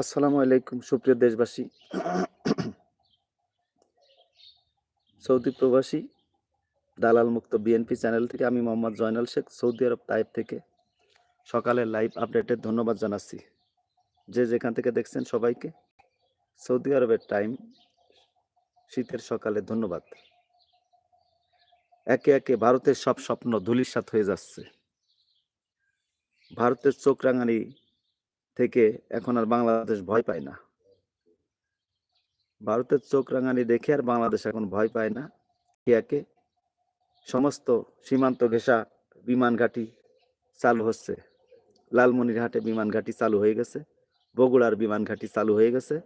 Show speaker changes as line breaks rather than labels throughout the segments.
আসসালামু আলাইকুম, সুপ্রিয় দেশবাসী। সৌদি প্রবাসী, দালাল মুক্ত বিএনপি চ্যানেল থেকে আমি মোহাম্মদ জয়নাল শেখ, সৌদি আরব তাইব থেকে সকালের লাইভ আপডেটের ধন্যবাদ জানাচ্ছি। যে যেখান থেকে দেখছেন সবাইকে, সৌদি আরবের টাইম, শীতের সকালে ধন্যবাদ। একে একে ভারতের সব স্বপ্ন ধুলিসাৎ হয়ে যাচ্ছে। ভারতের চোখ রাঙানি থেকে এখন আর বাংলাদেশ ভয় পায় না। ভারতের চোখ রাঙানি দেখে আর বাংলাদেশ এখন ভয় পায় না। একে সমস্ত সীমান্ত ঘেঁষা বিমান ঘাঁটি চালু হচ্ছে। লালমনিরহাটে বিমান ঘাঁটি চালু হয়ে গেছে। বগুড়ার বিমান ঘাঁটি চালু হয়ে গেছে।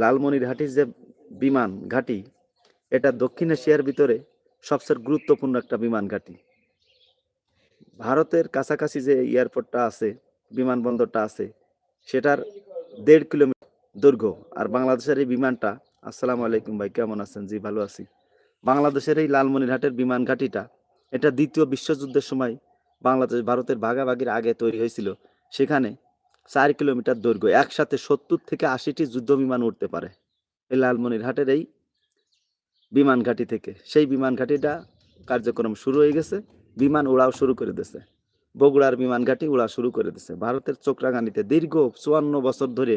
লালমনিরহাটির যে বিমান ঘাঁটি, এটা দক্ষিণ এশিয়ার ভিতরে সবচেয়ে গুরুত্বপূর্ণ একটা বিমান ঘাঁটি। ভারতের কাছাকাছি যে এয়ারপোর্টটা আছে বিমানবন্দরটা আছে। সেটার দেড় কিলোমিটার দৈর্ঘ্য। আর বাংলাদেশের এই বিমানটা, আসসালামু আলাইকুম ভাই, কেমন আছেন? জি, ভালো আছি। বাংলাদেশের এই লালমনিরহাটের বিমান ঘাঁটিটা, এটা দ্বিতীয় বিশ্বযুদ্ধের সময় বাংলাদেশ ভারতের ভাগাভাগির আগে তৈরি হয়েছিল। সেখানে চার কিলোমিটার দৈর্ঘ্য, একসাথে সত্তর থেকে আশিটি যুদ্ধ বিমান উঠতে পারে। এই লালমনিরহাটের এই বিমান ঘাঁটি থেকে। সেই বিমান ঘাঁটিটা কার্যক্রম শুরু হয়ে গেছে, বিমান উড়াও শুরু করে দিয়েছে। বগুড়ার বিমান ঘাঁটি উড়া শুরু করে দিছে। ভারতের চোখরাঙানিতে দীর্ঘ চুয়ান্ন বছর ধরে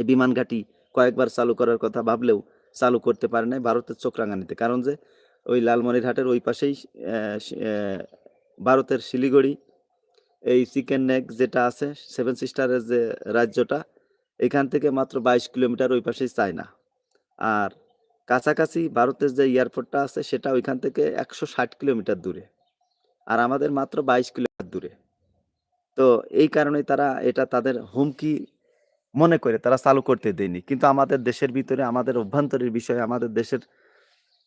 এই বিমান ঘাঁটি কয়েকবার চালু করার কথা ভাবলেও চালু করতে পারে নাই ভারতের চোখরাঙানিতে কারণ যে ওই লালমনিরহাটের ওই পাশেই ভারতের শিলিগুড়ি, এই চিকেন নেক যেটা আছে, সেভেন সিস্টারের যে রাজ্যটা, এখান থেকে মাত্র বাইশ কিলোমিটার ওই পাশেই চায়না। আর কাছাকাছি ভারতের যে এয়ারপোর্টটা আছে, সেটা ওইখান থেকে একশো ষাট কিলোমিটার দূরে। আর আমাদের মাত্র বাইশ কিলোমিটার দূরে। তো এই কারণেই তারা এটা তাদের হুমকি মনে করে, তারা চালু করতে দেয়নি। কিন্তু আমাদের দেশের ভিতরে, আমাদের অভ্যন্তরীণ বিষয়, আমাদের দেশের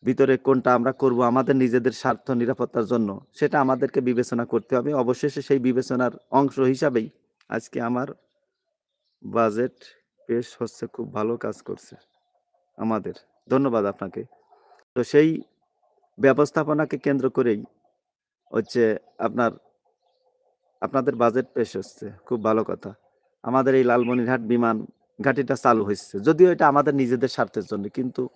ভিতরে কোনটা আমরা করব, আমাদের নিজেদের স্বার্থ, নিরাপত্তার জন্য, সেটা আমাদেরকে বিবেচনা করতে হবে। অবশেষে সেই বিবেচনার অংশ হিসাবেই আজকে আমার বাজেট পেশ হচ্ছে, খুব ভালো কাজ করছে আমাদের। ধন্যবাদ আপনাকে। তো সেই ব্যবস্থাপনাকে কেন্দ্র করেই হচ্ছে আপনার আপনাদের বাজেট পেশ হচ্ছে, খুব ভালো কথা। আমাদের এই লালমনিরহাট বিমান ঘাটিটা চালু হয়েছে। যদিও এটা আমাদের নিজেদের স্বার্থের জন্য, কিন্তু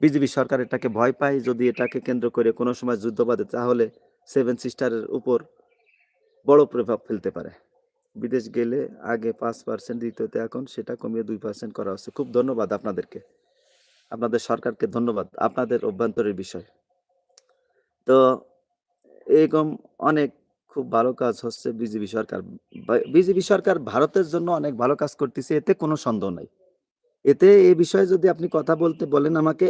বিজেপি সরকার এটাকে ভয় পায়, যদি এটাকে কেন্দ্র করে কোনো সময় যুদ্ধ বাঁধে তাহলে সেভেন সিস্টারের উপর বড় প্রভাব ফেলতে পারে। বিদেশ গেলে আগে পাঁচ পার্সেন্ট দ্বিতীয়তে এখন সেটা কমিয়ে দুই পার্সেন্ট করা হচ্ছে। খুব ধন্যবাদ আপনাদেরকে। আপনাদের সরকারকে ধন্যবাদ। আপনাদের অভ্যন্তরের বিষয়। তো এরকম অনেক খুব ভালো কাজ হচ্ছে বিজেপি সরকার। বিজেপি সরকার ভারতের জন্য অনেক ভালো কাজ করতেছে, এতে কোনো সন্দেহ নাই। এতে এ বিষয়ে যদি আপনি কথা বলতে বলেন আমাকে,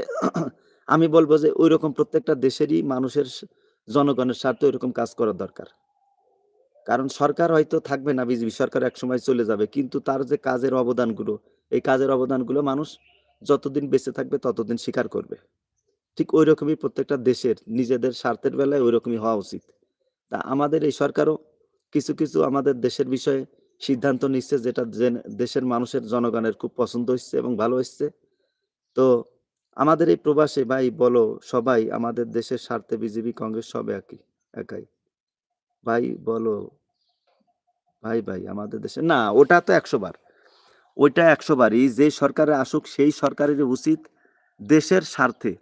আমি বলব যে ওই রকম প্রত্যেকটা দেশেরই মানুষের জনগণের স্বার্থে ওইরকম কাজ করা দরকার। কারণ সরকার হয়তো থাকবে না, বিজেপি সরকার এক সময় চলে যাবে, কিন্তু তার যে কাজের অবদানগুলো, এই কাজের অবদানগুলো মানুষ যতদিন বেঁচে থাকবে ততদিন স্বীকার করবে। ঠিক ওই রকমই প্রত্যেকটা দেশের নিজেদের স্বার্থের বেলায় ওই রকমই হওয়া উচিত। তা আমাদের এই সরকারও কিছু কিছু আমাদের দেশের বিষয়ে সিদ্ধান্ত নিচ্ছে যেটা দেশের মানুষের জনগণের খুব পছন্দ হচ্ছে এবং ভালো হচ্ছে। তো আমাদের এই প্রবাসে ভাই বলো, সবাই আমাদের দেশের স্বার্থে বিজেপি, কংগ্রেস সব একই, একাই। ভাই বলো, ভাই ভাই আমাদের দেশে, না ওটা তো একশো বার। ওইটা একশো বারই, যে সরকারে আসুক সেই সরকারের উচিত দেশের স্বার্থে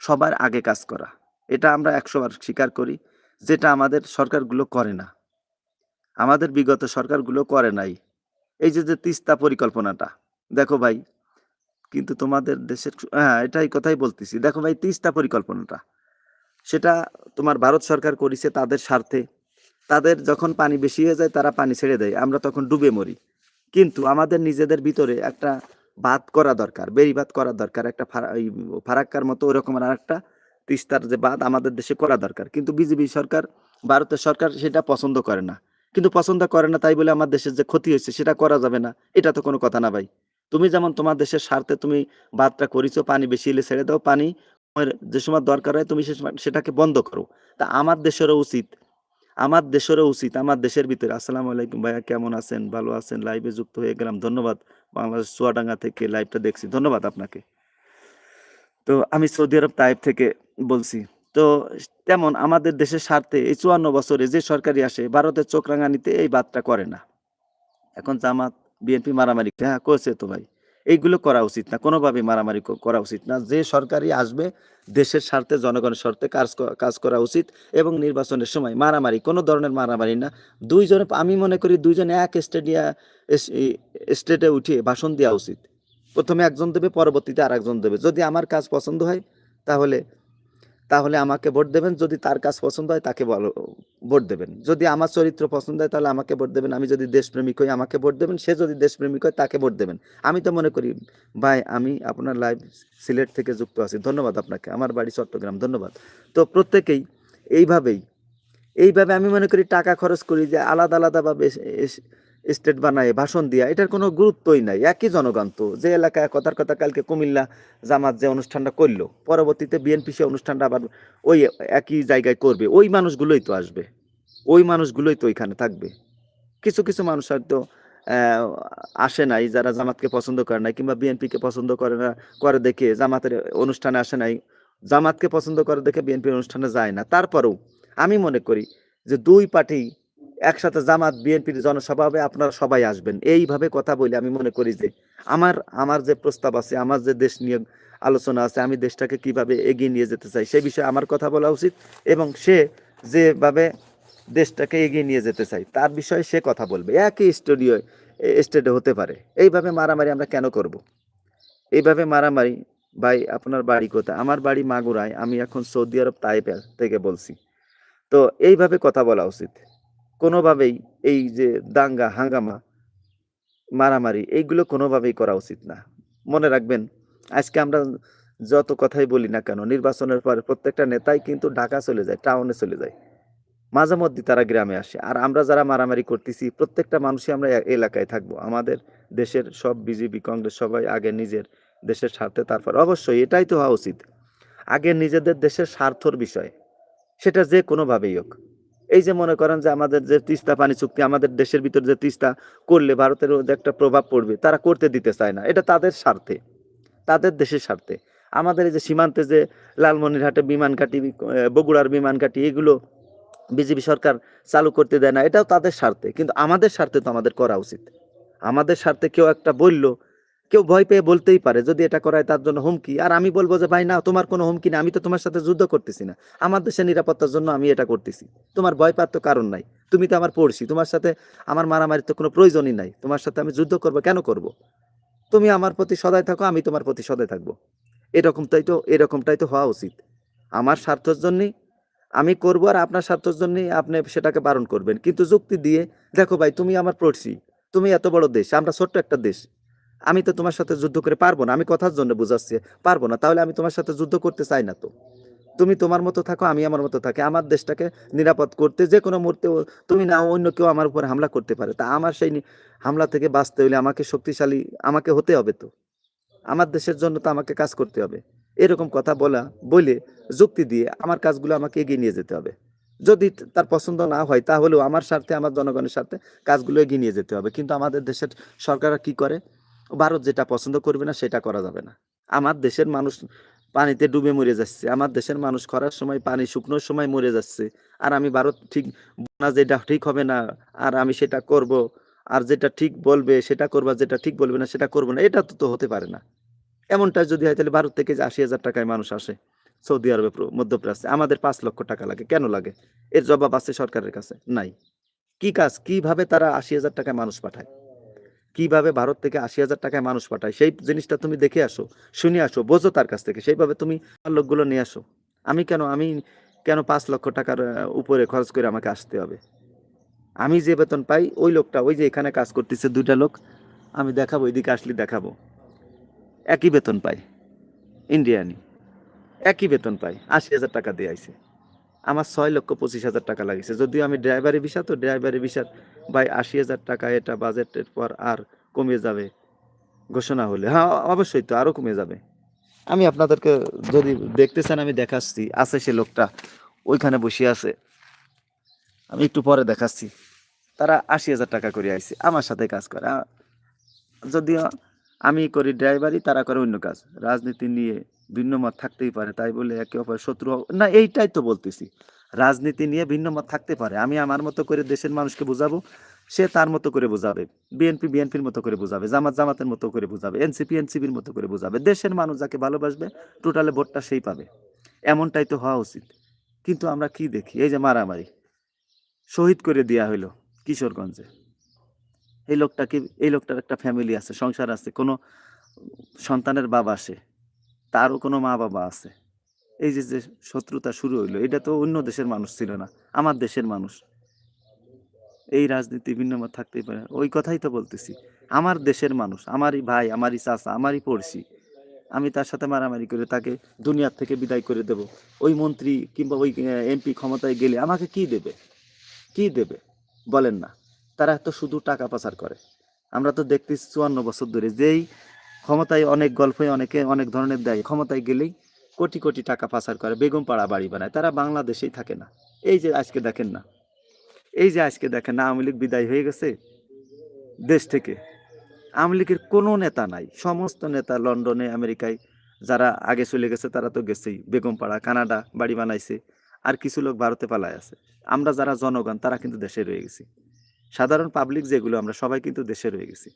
সবার আগে কাজ করা। এটা আমরা একশো বার স্বীকার করি। যেটা আমাদের সরকারগুলো করে না। আমাদের বিগত সরকারগুলো করে নাই। এই যে যে তিস্তা পরিকল্পনাটা, দেখো ভাই, কিন্তু তোমাদের দেশের হ্যাঁ এটাই কথাই বলতেছি। দেখো ভাই, তিস্তা পরিকল্পনাটা, সেটা তোমার ভারত সরকার করেছে তাদের স্বার্থে। তাদের যখন পানি বেশি হয়ে যায়, তারা পানি ছেড়ে দেয়। আমরা তখন ডুবে মরি। কিন্তু আমাদের নিজেদের ভিতরে একটা বাদ করা দরকার বেরি বাদ করা দরকার, একটা ফারা- ফারাক্কার মতো ওরকম আর একটা তিস্তার যে বাদ আমাদের দেশে করা দরকার। কিন্তু বিজেপি সরকার, ভারতের সরকার সেটা পছন্দ করে না। কিন্তু পছন্দ করে না তাই বলে আমার দেশের যে ক্ষতি হয়েছে সেটা করা যাবে না। এটা তো কোনো কথা না ভাই। তুমি যেমন তোমার দেশের স্বার্থে তুমি বাদটা করিছো, পানি বেশি এলে ছেড়ে দাও, পানি যে সময় দরকার হয় তুমি সেটাকে বন্ধ করো। তা আমার দেশেরও উচিত, আমার দেশেরও উচিত, আমার দেশের ভিতরে। আসসালামু আলাইকুম ভাইয়া, কেমন আছেন? ভালো আছেন? লাইভে যুক্ত হয়ে গেলাম। ধন্যবাদ। বাংলাদেশ চুয়াডাঙ্গা থেকে লাইভটা দেখছি। ধন্যবাদ আপনাকে। তো আমি সৌদি আরব তাইব থেকে বলছি। তো তেমন আমাদের দেশের স্বার্থে এই চুয়ান্ন বছরে যে সরকারি আসে, ভারতের চোখ রাঙানিতে এই বাদটা করে না। এখন জামাত, বিএনপি মারামারি হ্যাঁ করছে তো ভাই। এইগুলো করা উচিত না কোনোভাবে মারামারি করা উচিত না। যে সরকারি আসবে, দেশের স্বার্থে, জনগণের স্বার্থে কাজ কাজ করা উচিত এবং নির্বাচনের সময় মারামারি, কোনো ধরনের মারামারি না। দুইজনে, আমি মনে করি দুইজনে এক স্টেডিয়া স্টেটে উঠিয়ে ভাষণ দেওয়া উচিত। প্রথমে একজন দেবে, পরবর্তীতে আর একজন দেবে। যদি আমার কাজ পছন্দ হয়, তাহলে তাহলে আমাকে ভোট দেবেন। যদি তার কাজ পছন্দ হয়, তাকে বলো- ভোট দেবেন। যদি আমার চরিত্র পছন্দ হয়, তাহলে আমাকে ভোট দেবেন। আমি যদি দেশপ্রেমিক হই, আমাকে ভোট দেবেন। সে যদি দেশপ্রেমিক হয়, তাকে ভোট দেবেন। আমি তো মনে করি, ভাই, আমি আপনার লাইভ সিলেট থেকে যুক্ত আছি। ধন্যবাদ আপনাকে। আমার বাড়ি চট্টগ্রাম। ধন্যবাদ। তো প্রত্যেকেই এইভাবেই, এইভাবে আমি মনে করি টাকা খরচ করি যে আলাদা, আলাদাভাবে স্টেট বানায়, ভাষণ দিয়া, এটার কোনো গুরুত্বই নাই। একই জনগণ তো, যে এলাকায় কথার কথা কালকে কুমিল্লা জামাত যে অনুষ্ঠানটা করল, পরবর্তীতে বিএনপি সে অনুষ্ঠানটা আবার ওই একই জায়গায় করবে। ওই মানুষগুলোই তো আসবে। ওই মানুষগুলোই তো ওইখানে থাকবে। কিছু কিছু মানুষ হয়তো আসে নাই, যারা জামাতকে পছন্দ করে নাই, কিংবা বিএনপিকে পছন্দ করে না, করে দেখে জামাতের অনুষ্ঠানে আসে নাই। জামাতকে পছন্দ করে দেখে বিএনপির অনুষ্ঠানে যায় না। তারপরেও আমি মনে করি যে দুই পার্টি একসাথে জামাত, বিএনপির জনসভা হবে, আপনারা সবাই আসবেন। এইভাবে কথা বলে, আমি মনে করি যে আমার আমার যে প্রস্তাব আছে, আমার যে দেশ নিয়ে আলোচনা আছে, আমি দেশটাকে কীভাবে এগিয়ে নিয়ে যেতে চাই সেই বিষয়ে আমার কথা বলা উচিত এবং সে যেভাবে দেশটাকে এগিয়ে নিয়ে যেতে চাই, তার বিষয়ে সে কথা বলবে। একই স্টুডিও, স্টেটে হতে পারে। এইভাবে মারামারি আমরা কেন করব। এইভাবে মারামারি, ভাই, আপনার বাড়ি কোথায়? আমার বাড়ি মাগুরায়, আমি এখন সৌদি আরব, তাইপ থেকে বলছি। তো এইভাবে কথা বলা উচিত। কোনোভাবেই এই যে দাঙ্গা, হাঙ্গামা, মারামারি, এইগুলো কোনোভাবেই করা উচিত না। মনে রাখবেন, আজকে আমরা যত কথাই বলি না কেন, নির্বাচনের পর প্রত্যেকটা নেতাই কিন্তু ঢাকা চলে যায়, টাউনে চলে যায়। মাঝে মধ্যে তারা গ্রামে আসে। আর আমরা যারা মারামারি করতেছি, প্রত্যেকটা মানুষই আমরা এলাকায় থাকব। আমাদের দেশের সব বিজেপি, কংগ্রেস সবাই আগে নিজের দেশের স্বার্থে তারপর অবশ্যই এটাই তো হওয়া উচিত। আগে নিজেদের দেশের স্বার্থর বিষয়, সেটা যে কোনোভাবেই হোক। এই যে মনে করেন যে আমাদের যে তিস্তা পানি চুক্তি, আমাদের দেশের ভিতর যে তিস্তা করলে ভারতের যে একটা প্রভাব পড়বে, তারা করতে দিতে চায় না। এটা তাদের স্বার্থে, তাদের দেশের স্বার্থে। আমাদের এই যে সীমান্তে যে লালমনিরহাটে বিমান ঘাঁটি বগুড়ার বিমান ঘাঁটি, এগুলো বিজেপি সরকার চালু করতে দেয় না, এটাও তাদের স্বার্থে। কিন্তু আমাদের স্বার্থে তো আমাদের করা উচিত। আমাদের স্বার্থে কেউ একটা বলল কেউ ভয় পেয়ে বলতেই পারে, যদি এটা করায় তার জন্য হুমকি। আর আমি বলব যে, ভাই, না, তোমার কোনো হুমকি না আমি তো তোমার সাথে যুদ্ধ করতেছি না। আমার দেশের নিরাপত্তার জন্য আমি এটা করতেছি। তোমার ভয় পাওয়ার তো কারণ নাই। তুমি তো আমার পড়ছি তোমার সাথে আমার মারামারির তো কোনো প্রয়োজনই নাই। তোমার সাথে আমি যুদ্ধ করব, কেন করব। তুমি আমার প্রতি সদায় থাকো, আমি তোমার প্রতি সদায় থাকব। এরকমটাই তো এরকমটাই তো হওয়া উচিত। আমার স্বার্থের জন্যই আমি করব আর আপনার স্বার্থের জন্যই আপনি সেটাকে বারণ করবেন। কিন্তু যুক্তি দিয়ে, দেখো ভাই, তুমি আমার পড়ছি তুমি এত বড় দেশ, আমরা ছোট্ট একটা দেশ। আমি তো তোমার সাথে যুদ্ধ করে পারব না, আমি কথার জন্য বুঝাচ্ছি, পারব না, তাহলে আমি তোমার সাথে যুদ্ধ করতে চাই না তো। তুমি তোমার মতো থাকো, আমি আমার মতো থাকি, আমার দেশটাকে নিরাপদ করতে যে কোনো মুহূর্তে তুমি না অন্য কেউ আমার উপর হামলা করতে পারে। তা আমার সেই হামলা থেকে বাঁচতে হলে আমাকে শক্তিশালী, আমাকে হতে হবে তো। আমার দেশের জন্য তো আমাকে কাজ করতে হবে। এরকম কথা বলা, বলে যুক্তি দিয়ে আমার কাজগুলো আমাকে এগিয়ে নিয়ে যেতে হবে। যদি তার পছন্দ না হয়, তাহলেও আমার স্বার্থে, আমার জনগণের স্বার্থে কাজগুলো এগিয়ে নিয়ে যেতে হবে। কিন্তু আমাদের দেশের সরকাররা কি করে? ভারত যেটা পছন্দ করবে না, সেটা করা যাবে না। আমার দেশের মানুষ পানিতে ডুবে মরে যাচ্ছে। আমার দেশের মানুষ খরার সময় পানি শুকনোর সময় মরে যাচ্ছে। আর আমি ভারত ঠিক না যেটা ঠিক হবে না, আর আমি সেটা করব, আর যেটা ঠিক বলবে, সেটা করবা যেটা ঠিক বলবে না, সেটা করব না, এটা তো তো হতে পারে না। এমনটা যদি হয়, তাহলে ভারত থেকে যে আশি হাজার টাকায় মানুষ আসে, সৌদি আরবে মধ্যপ্রাচ্যে, আমাদের পাঁচ লক্ষ টাকা লাগে। কেন লাগে? এর জবাব আছে সরকারের কাছে, নাই। কি কাজ? কীভাবে তারা আশি হাজার টাকায় মানুষ পাঠায়? কীভাবে ভারত থেকে আশি হাজার টাকায় মানুষ পাঠায়? সেই জিনিসটা তুমি দেখে আসো, শুনে আসো, বোঝো তার কাছ থেকে। সেইভাবে তুমি লোকগুলো নিয়ে আসো। আমি কেন আমি কেন পাঁচ লক্ষ টাকার উপরে খরচ করে আমাকে আসতে হবে? আমি যে বেতন পাই, ওই লোকটা, ওই যে এখানে কাজ করতেছে দুইটা লোক, আমি দেখাবো এদিকে আসলে দেখাবো। একই বেতন পাই ইন্ডিয়ানি একই বেতন পাই, আশি হাজার টাকা দিয়ে আইছে। আমার ছয় লক্ষ পঁচিশ হাজার টাকা লাগিছে। যদিও আমি ড্রাইভারি ভিসা, তো ড্রাইভারি ভিসার ভাই, আশি হাজার টাকা এটা বাজেটের পর আর কমে যাবে, ঘোষণা হলে। হ্যাঁ অবশ্যই তো আরও কমে যাবে। আমি আপনাদেরকে যদি দেখতে চান, আমি দেখাচ্ছি। আছে সে লোকটা, ওইখানে বসে আছে। আমি একটু পরে দেখাচ্ছি। তারা আশি হাজার টাকা করে আইছে, আমার সাথে কাজ করে। যদিও আমি করি ড্রাইভারই, তারা করে অন্য কাজ। রাজনীতি নিয়ে ভিন্ন মত থাকতেই পারে, তাই বলে একে অপর শত্রু না, এইটাই তো বলতেছি। রাজনীতি নিয়ে ভিন্ন মত থাকতে পারে। আমি আমার মতো করে দেশের মানুষকে বোঝাবো, সে তার মতো করে বোঝাবে। বিএনপি বিএনপির মতো করে বোঝাবে, জামাত জামাতের মতো করে বোঝাবে, এনসিপি এনসিপির মতো করে বোঝাবে। দেশের মানুষ যাকে ভালোবাসবে, টোটালে ভোটটা সেই পাবে। এমনটাই তো হওয়া উচিত। কিন্তু আমরা কি দেখি? এই যে মারামারি। শহীদ করে দেওয়া হইল কিশোরগঞ্জে। এই লোকটা কি, এই লোকটার একটা ফ্যামিলি আছে, সংসার আছে, কোনো সন্তানের বাবা আসে, তারও কোনো মা বাবা আছে। এই যে যে শত্রুতা শুরু হইল, এটা তো অন্য দেশের মানুষ ছিল না, আমার দেশের মানুষ। এই রাজনীতি ভিন্ন মত থাকতেই পারে, ওই কথাই তো বলতেছি। আমার দেশের মানুষ, আমারই ভাই, আমারই চাচা, আমারই পড়শি, আমি তার সাথে মারামারি করে তাকে দুনিয়ার থেকে বিদায় করে দেব। ওই মন্ত্রী কিংবা ওই এমপি ক্ষমতায় গেলে আমাকে কি দেবে? কি দেবে? বলেন না। তারা তো শুধু টাকা পাচার করে। আমরা তো দেখতেছি চুয়ান্ন বছর ধরে যেই ক্ষমতায় অনেক গল্পে অনেকে অনেক ধরনের দেয়, ক্ষমতায় গেলেই কোটি কোটি টাকা পাচার করে বেগম পাড়া বাড়ি বানায়, তারা বাংলাদেশেই থাকে না। এই যে আজকে দেখেন না, এই যে আজকে দেখেন না, আওয়ামী লীগ বিদায় হয়ে গেছে দেশ থেকে। আওয়ামী লীগের কোনো নেতা নাই, সমস্ত নেতা লন্ডনে, আমেরিকায়, যারা আগে চলে গেছে, তারা তো গেছেই, বেগমপাড়া, কানাডা বাড়ি বানাইছে, আর কিছু লোক ভারতে পালায় আছে। আমরা যারা জনগণ, তারা কিন্তু দেশে রয়ে গেছি। সাধারণ পাবলিক যেগুলো, আমরা সবাই কিন্তু দেশে রয়ে গেছি।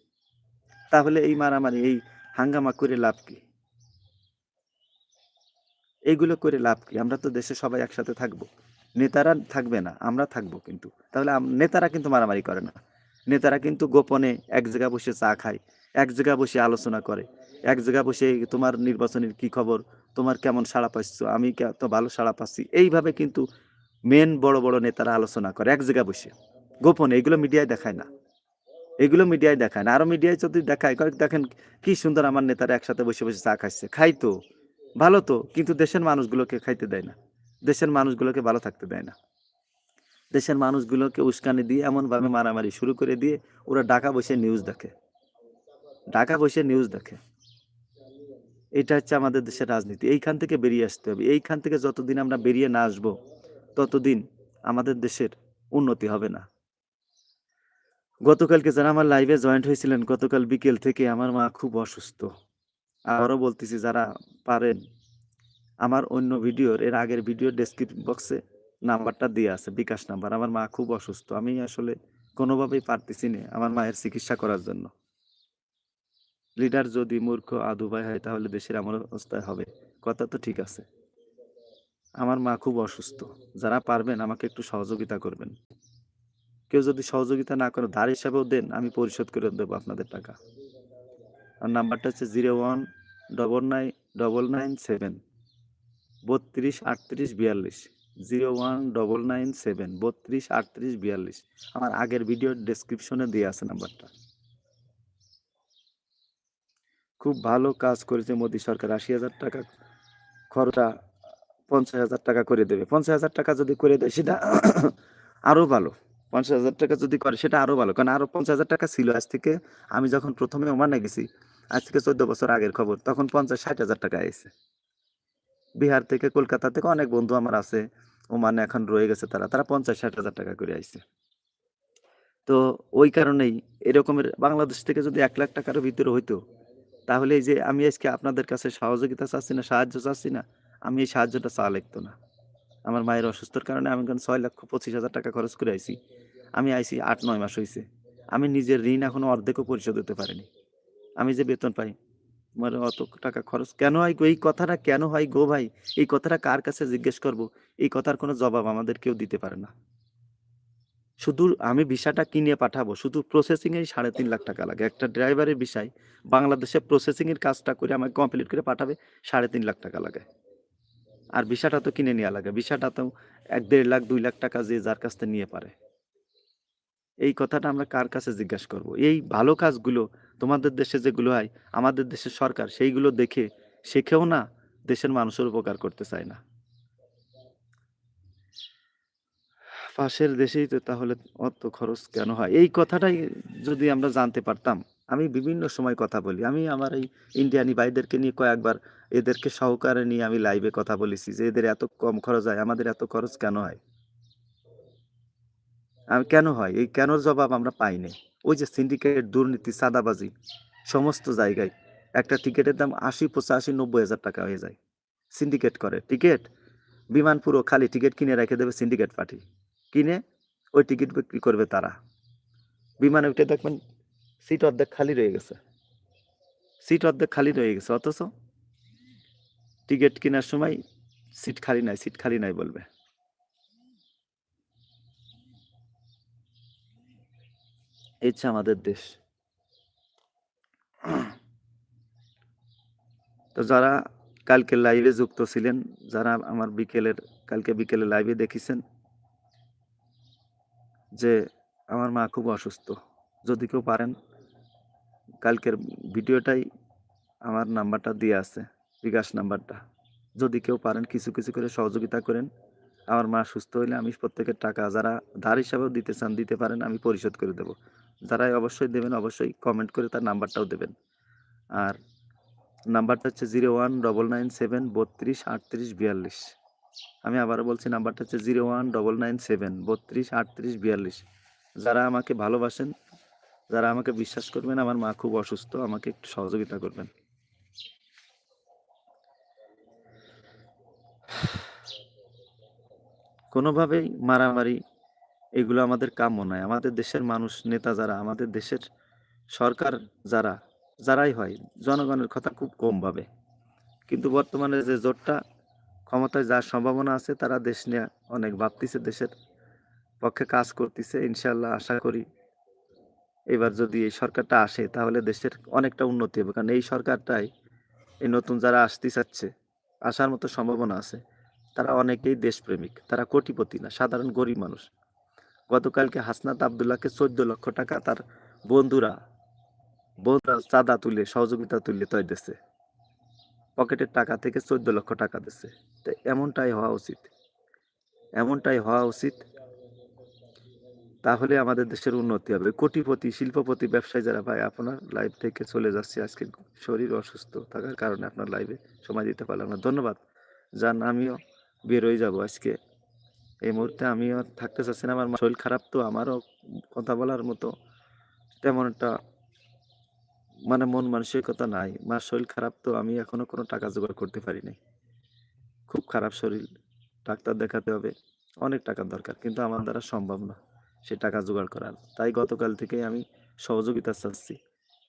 তাহলে এই মারামারি, এই হাঙ্গামা করে লাভ কি? এইগুলো করে লাভ কি? আমরা তো দেশে সবাই একসাথে থাকব। নেতারা থাকবে না, আমরা থাকব কিন্তু। তাহলে নেতারা কিন্তু মারামারি করে না। নেতারা কিন্তু গোপনে এক জায়গা বসে চা খায়, এক জায়গা বসে আলোচনা করে, এক জায়গা বসে তোমার নির্বাচনের কি খবর? তোমার কেমন সাড়া পাচ্ছ? আমি তো ভালো সাড়া পাচ্ছি। এইভাবে কিন্তু মেন বড় বড় নেতারা আলোচনা করে, এক জায়গা বসে। গোপনে, এগুলো মিডিয়ায় দেখায় না। এগুলো মিডিয়ায় দেখায় না। আরও মিডিয়ায় যদি দেখায় দেখেন কি সুন্দর আমার নেতারা একসাথে বসে বসে চা খাচ্ছে। খাই তো। ভালো তো, কিন্তু দেশের মানুষগুলোকে খাইতে দেয় না। দেশের মানুষগুলোকে ভালো থাকতে দেয় না। দেশের মানুষগুলোকে উস্কানি দিয়ে এমনভাবে মারামারি শুরু করে দিয়ে ওরা ঢাকা বসে নিউজ দেখে। ঢাকা বসে নিউজ দেখে। এটা হচ্ছে আমাদের দেশের রাজনীতি। এইখান থেকে বেরিয়ে আসতে হবে। এইখান থেকে যতদিন আমরা বেরিয়ে না আসব, ততদিন আমাদের দেশের উন্নতি হবে না। গতকালকে যারা আমার লাইভে জয়েন্ট হয়েছিলেন, গতকাল বিকেল থেকে আমার মা খুব অসুস্থ। আবারও বলতেছি, যারা পারেন। আমার অন্য ভিডিওর, এর আগের ভিডিও ডেসক্রিপশন বক্সে নাম্বারটা দিয়ে আছে, বিকাশ নাম্বার। আমার মা খুব অসুস্থ, আমি আসলে কোনোভাবেই পারতেছি না আমার মায়ের চিকিৎসা করার জন্য। লিডার যদি মূর্খ আদুভাই হয়, তাহলে দেশের আমার অবস্থায় হবে। কথা তো ঠিক আছে। আমার মা খুব অসুস্থ, যারা পারবেন আমাকে একটু সহযোগিতা করবেন। কেউ যদি সহযোগিতা না করে, ধার হিসাবেও দেন, আমি পরিশোধ করে দেবো আপনাদের টাকা। আর নাম্বারটা হচ্ছে zero one double nine double nine seven বত্রিশ, আটত্রিশ, বিয়াল্লিশ zero one double nine seven বত্রিশ, আটত্রিশ, বিয়াল্লিশ। আমার আগের ভিডিওর ডেসক্রিপশনে দিয়ে আছে নাম্বারটা। খুব ভালো কাজ করেছে মোদী সরকার, আশি হাজার টাকা খরচা পঞ্চাশ হাজার টাকা করে দেবে। পঞ্চাশ হাজার টাকা যদি করে দেয়, সেটা আরও ভালো। পঞ্চাশ হাজার টাকা যদি করে, সেটা আরও ভালো। কারণ আরও পঞ্চাশ হাজার টাকা ছিল আজ থেকে। আমি যখন প্রথমে ওমানে গেছি আজ থেকে চোদ্দ বছর আগের খবর। তখন পঞ্চাশ ষাট হাজার টাকা এসে বিহার থেকে কলকাতা থেকে অনেক বন্ধু আমার আছে, ওমানে এখন রয়ে গেছে তারা। তারা পঞ্চাশ ষাট হাজার টাকা করে আইছে। তো ওই কারণেই এরকমের বাংলাদেশ থেকে যদি এক লাখ টাকার ভিতরে হইতো, তাহলে এই যে আমি আজকে আপনাদের কাছে সহযোগিতা চাচ্ছি না, সাহায্য চাচ্ছি না, আমি এই সাহায্যটা চা লাগতো না। আমার মায়ের অসুস্থর কারণে আমি এখন ছয় লক্ষ পঁচিশ হাজার টাকা খরচ করে আইছি। আমি আইছি আট, নয় মাস হয়েছে আমি নিজের ঋণ এখনও অর্ধেকও পরিশোধ হতে পারিনি। আমি যে বেতন পাই। আমার অত টাকা খরচ কেন হয় এই কথাটা কেন হয় গো ভাই? এই কথাটা কার কাছে জিজ্ঞেস করব? এই কথার কোনো জবাব আমাদের কেউ দিতে পারে না। শুধু আমি ভিসাটা কিনে পাঠাবো। শুধু প্রসেসিং এ সাড়ে তিন লাখ টাকা লাগে। একটা ড্রাইভারের বিষয় বাংলাদেশে প্রসেসিং এর কাজটা করে আমাকে কমপ্লিট করে পাঠাবে সাড়ে তিন লাখ টাকা লাগে। আর ভিসাটা তো কিনে নেওয়া লাগে। ভিসাটা তো এক দেড় লাখ, দুই লাখ টাকা যে যার কাছ থেকে নিয়ে পারে। এই কথাটা আমরা কার কাছে জিজ্ঞাসা করব? এই ভালো কাজগুলো তোমাদের দেশে যেগুলো হয়, আমাদের দেশের সরকার সেইগুলো দেখে শেখেও না, দেশের মানুষের উপকার করতে চায় না। পাশের দেশেই তো তাহলে অত খরচ কেন হয়? এই কথাটাই যদি আমরা জানতে পারতাম, আমি বিভিন্ন সময় কথা বলি। আমি আমার এই ইন্ডিয়ানি ভাইদেরকে নিয়ে কয়েকবার এদেরকে সহকারে নিয়ে আমি লাইভে কথা বলেছি যে এদের এত কম খরচ হয়, আমাদের এত খরচ কেন হয়? কেন হয়? এই কেনর জবাব আমরা পাইনি ওই যে সিন্ডিকেট দুর্নীতি সাদাবাজি সমস্ত জায়গায় একটা টিকিটের দাম আশি পঁচাশি নব্বই হাজার টাকা হয়ে যায়। সিন্ডিকেট করে টিকিট, বিমান পুরো খালি টিকিট কিনে রেখে দেবে সিন্ডিকেট পার্টি। কিনে ওই টিকিট বিক্রি করবে তারা। বিমানে উঠে দেখবেন সিট অর্ধেক খালি রয়ে গেছে। সিট অর্ধেক খালি রয়ে গেছে, অথচ টিকিট কেনার সময় সিট খালি নাই, সিট খালি নাই বলবে। হচ্ছে আমাদের দেশ। তো যারা কালকে লাইভে যুক্ত ছিলেন, যারা আমার বিকেলের, কালকে বিকেলে লাইভে দেখেছেন, যে আমার মা খুব অসুস্থ। যদি কেউ পারেন, কালকের ভিডিওটাই আমার নাম্বারটা দিয়ে আছে, বিকাশ নাম্বারটা। যদি কেউ পারেন, কিছু কিছু করে সহযোগিতা করেন, আমার মা সুস্থ হইলে আমি প্রত্যেকের টাকা, যারা ধার হিসাবেও দিতে চান, দিতে পারেন, আমি পরিশোধ করে দেব। যারাই অবশ্যই দেবেন, অবশ্যই কমেন্ট করে তার নাম্বারটাও দেবেন। আর নাম্বারটা হচ্ছে zero one double nine seven বত্রিশ আটত্রিশ বিয়াল্লিশ। আমি আবারও বলছি নাম্বারটা হচ্ছে zero one double nine seven বত্রিশ আটত্রিশ বিয়াল্লিশ। যারা আমাকে ভালোবাসেন, যারা আমাকে বিশ্বাস করবেন, আমার মা খুব অসুস্থ, আমাকে একটু সহযোগিতা করবেন। কোনোভাবেই মারামারি এগুলো আমাদের কাম্য নয়। আমাদের দেশের মানুষ, নেতা যারা, আমাদের দেশের সরকার যারা, যারাই হয়, জনগণের কথা খুব কম ভাবে। কিন্তু বর্তমানে যে জোটটা ক্ষমতায় যার সম্ভাবনা আছে, তারা দেশ নিয়ে অনেক ভাবতেছে, দেশের পক্ষে কাজ করতেছে। ইনশাল্লাহ আশা করি এবার যদি এই সরকারটা আসে, তাহলে দেশের অনেকটা উন্নতি হবে। কারণ এই সরকারটাই এই নতুন যারা আসতে চাচ্ছে, আসার মতো সম্ভাবনা আছে। তারা অনেকেই দেশপ্রেমিক, তারা কোটিপতি না, সাধারণ গরিব মানুষ। গতকালকে হাসনাত আবদুল্লাহকে চোদ্দ লক্ষ টাকা তার বন্ধুরা বন্ধুরা চাঁদা তুলে, সহযোগিতা তুলে তয় দিচ্ছে পকেটের টাকা থেকে চোদ্দ লক্ষ টাকা দিচ্ছে তো এমনটাই হওয়া উচিত। এমনটাই হওয়া উচিত। তাহলে আমাদের দেশের উন্নতি হবে। কোটিপতি, শিল্পপতি, ব্যবসায়ী যারা, ভাই, আপনার লাইভ থেকে চলে যাচ্ছে আজকে। শরীর অসুস্থ থাকার কারণে আপনার লাইভে সময় দিতে পারলাম না। ধন্যবাদ। যান আমিও বেরোয় যাব আজকে। এই মুহূর্তে আমিও থাকতে চাচ্ছি না, আমার শরীর খারাপ তো আমারও কথা বলার মতো তেমন একটা মানে মন মানসিকতা নাই। মার শরীর খারাপ তো আমি এখনও কোনো টাকা জোগাড় করতে পারি নাই। খুব খারাপ শরীর, ডাক্তার দেখাতে হবে, অনেক টাকার দরকার, কিন্তু আমার দ্বারা সম্ভব না সে টাকা জোগাড় করার। তাই গতকাল থেকেই আমি সহযোগিতা চাচ্ছি।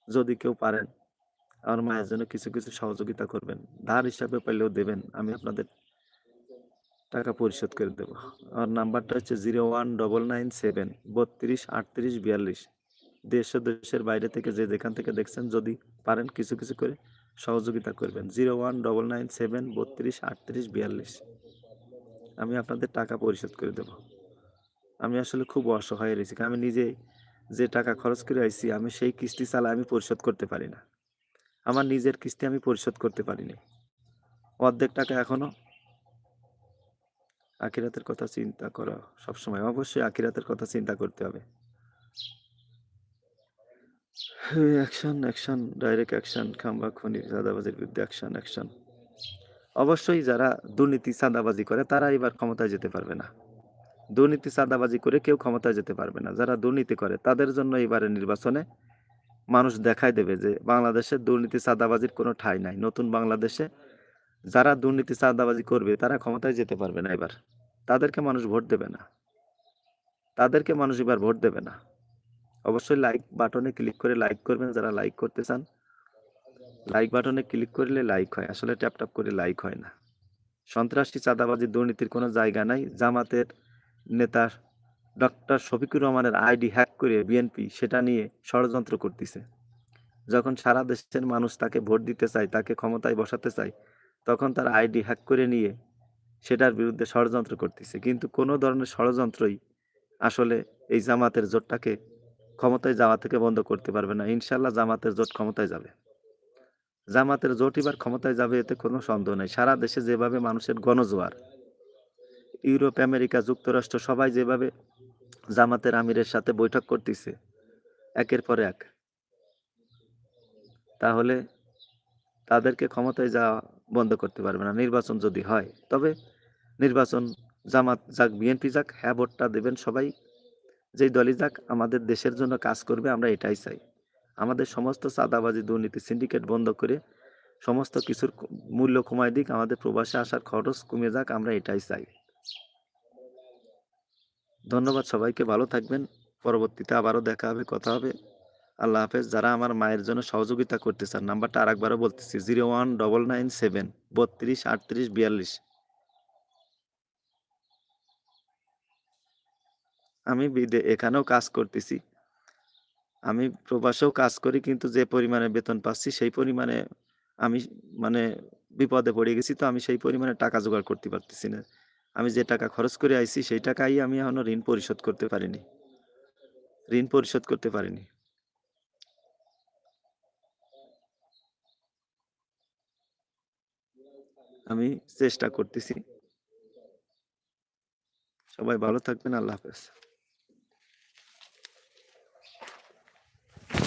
যদি কেউ পারেন, আমার মায়ের জন্য কিছু কিছু সহযোগিতা করবেন। ধার হিসাবে পাইলেও দেবেন, আমি আপনাদের টাকা পরিশোধ করে দেবো। আমার নাম্বারটা হচ্ছে zero one double nine seven বত্রিশ আটত্রিশ বিয়াল্লিশ। দেশ দেশের বাইরে থেকে যে যেখান থেকে দেখছেন, যদি পারেন কিছু কিছু করে সহযোগিতা করবেন। Zero one double nine seven বত্রিশ আটত্রিশ বিয়াল্লিশ। আমি আপনাদের টাকা পরিশোধ করে দেব। আমি আসলে খুব অসহায় রয়েছি। আমি নিজে যে টাকা খরচ করে আইছি, আমি সেই কিস্তি চালা আমি পরিশোধ করতে পারি না। আমার নিজের কিস্তি আমি পরিশোধ করতে পারিনি। অর্ধেক টাকা এখনও আখিরাতের কথা চিন্তা করা। সবসময় অবশ্যই আখিরাতের কথা চিন্তা করতে হবে। অ্যাকশন অ্যাকশন ডাইরেক্ট অ্যাকশন খাম্বা, খনি, চাঁদাবাজির বিরুদ্ধে অ্যাকশন অ্যাকশন অবশ্যই যারা দুর্নীতি, চাঁদাবাজি করে, তারা এবার ক্ষমতায় যেতে পারবে না। দুর্নীতি, চাঁদাবাজি করে কেউ ক্ষমতায় যেতে পারবে না। যারা দুর্নীতি করে, তাদের জন্য এবারে নির্বাচনে মানুষ দেখাই দেবে যে বাংলাদেশে দুর্নীতি, চাঁদাবাজির কোনো ঠাঁই নাই। নতুন বাংলাদেশে যারা দুর্নীতি, চাঁদাবাজি করবে, তারা ক্ষমতায় যেতে পারবে না এবার। তাদেরকে মানুষ ভোট দেবে না। তাদেরকে মানুষ এবার ভোট দেবে না। অবশ্যই লাইক বাটনে ক্লিক করে লাইক করবেন, যারা লাইক করতে চান। লাইক বাটনে ক্লিক করলে লাইক হয়। আসলে ট্যাপ ট্যাপ করে লাইক হয় না। সন্ত্রাসী, চাঁদাবাজি, দুর্নীতির কোনো জায়গা নাই। জামাতের নেতা ডক্টর শফিকুর রহমানের আইডি হ্যাক করে বিএনপি সেটা নিয়ে ষড়যন্ত্র করতেছে। যখন সারা দেশের মানুষ তাকে ভোট দিতে চায়, তাকে ক্ষমতায় বসাতে চায় তখন তার আইডি হ্যাক করে নিয়ে সেটার বিরুদ্ধে ষড়যন্ত্র করতেছে। কিন্তু কোনো ধরনের ষড়যন্ত্রই আসলে এই জামাতের জোটটাকে ক্ষমতায় যাওয়া থেকে বন্ধ করতে পারবে না। ইনশাল্লাহ জামাতের জোট ক্ষমতায় যাবে। জামাতের জোট এবার ক্ষমতায় যাবে এতে কোনো সন্দেহ নেই। সারা দেশে যেভাবে মানুষের গণজোয়ার, ইউরোপ, আমেরিকা, যুক্তরাষ্ট্র সবাই যেভাবে জামাতের আমিরের সাথে বৈঠক করতেছে, একের পর এক, তাহলে তাদেরকে ক্ষমতায় যাওয়া বন্ধ করতে পারবে না। নির্বাচন যদি হয়, তবে নির্বাচন জামাত যাক, বিএনপি যাক হ্যাঁ ভোটটা দেবেন সবাই। যেই দলই যাক, আমাদের দেশের জন্য কাজ করবে, আমরা এটাই চাই। আমাদের সমস্ত চাঁদাবাজি, দুর্নীতি, সিন্ডিকেট বন্ধ করে সমস্ত কিছুর মূল্য কমায় দিক, আমাদের প্রবাসে আসার খরচ কমে যাক, আমরা এটাই চাই। ধন্যবাদ সবাইকে, ভালো থাকবেন। পরবর্তীতে আবারও দেখা হবে, কথা হবে। আল্লাহ হাফেজ, যারা আমার মায়ের জন্য সহযোগিতা করতে চান নাম্বারটা আর একবারও বলতেছি, zero one double nine seven বত্রিশ আটত্রিশ বিয়াল্লিশ। আমি বিদে, এখানেও কাজ করতেছি। আমি প্রবাসেও কাজ করি, কিন্তু যে পরিমাণে বেতন পাচ্ছি, সেই পরিমাণে আমি মানে বিপদে পড়ে গেছি, তো আমি সেই পরিমাণে টাকা জোগাড় করতে পারতেছি না। আমি যে টাকা খরচ করে আইছি, সেই টাকাই আমি এখনও ঋণ পরিশোধ করতে পারিনি। ঋণ পরিশোধ করতে পারিনি। আমি চেষ্টা করতেছি। সবাই ভালো থাকবেন আল্লাহ হাফেজ।